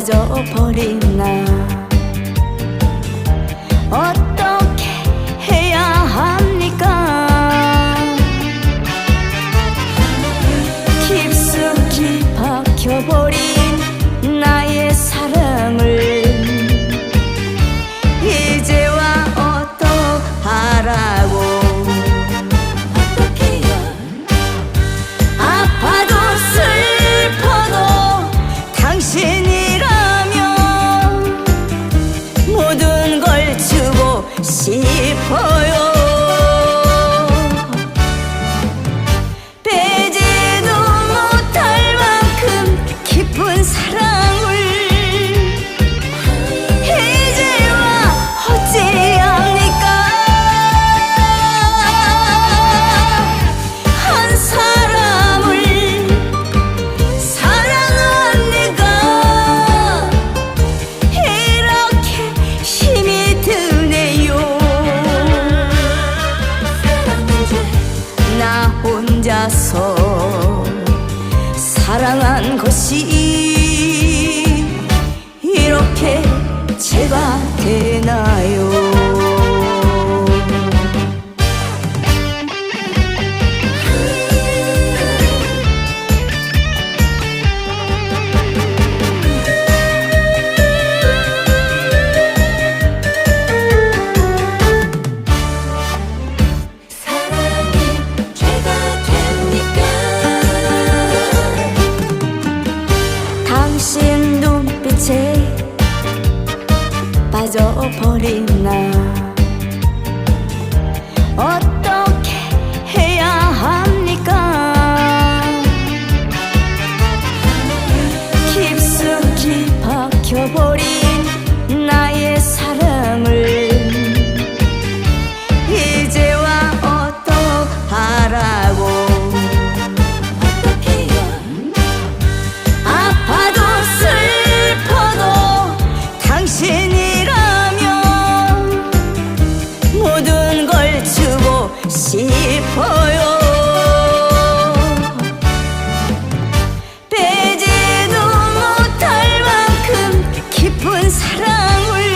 잊어버린 나 사랑한 것이 이렇게 제가 되나? 꺼져버린 나. 어떻게 해야 합니까? 깊숙이 박혀버린 tháng